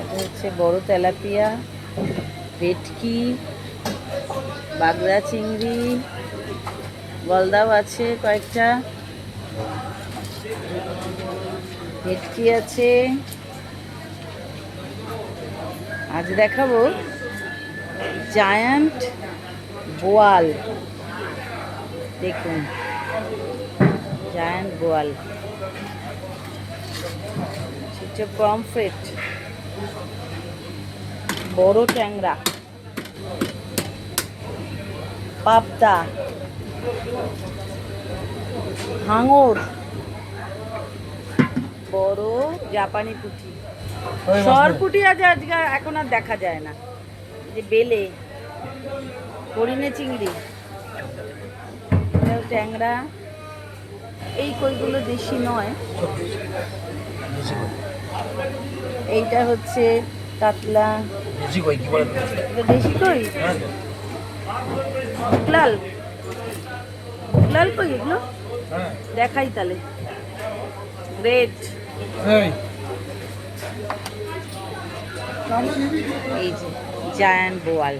এটা হচ্ছে বড় তেলাপিয়া, ভেটকি বাগদা চিংড়ি গলদাও আছে কয়েকটা, ভেটকি আছে। আজ দেখাবো জায়ান্ট বোয়াল। দেখুন, জায়ান্ট বোয়াল। হচ্ছে পমফ্রেট বড় ট্যাংরা। পাবদা। হাঙর। বড় জাপানি পুঁটি। সরপুটি আজ আজকে এখন আর দেখা যায় না। যে বেলে হরিণে চিংড়ি। ট্যাংরা। এই কইগুলো দেশি নয়। এইটা হচ্ছে কাতলা। বেশি কই কি বলে? দেশি কই? হ্যাঁ। লাল। লাল কই এগুলো? হ্যাঁ। দেখাই তাহলে। রেড। এই। এই যে জায়ান্ট বোয়াল।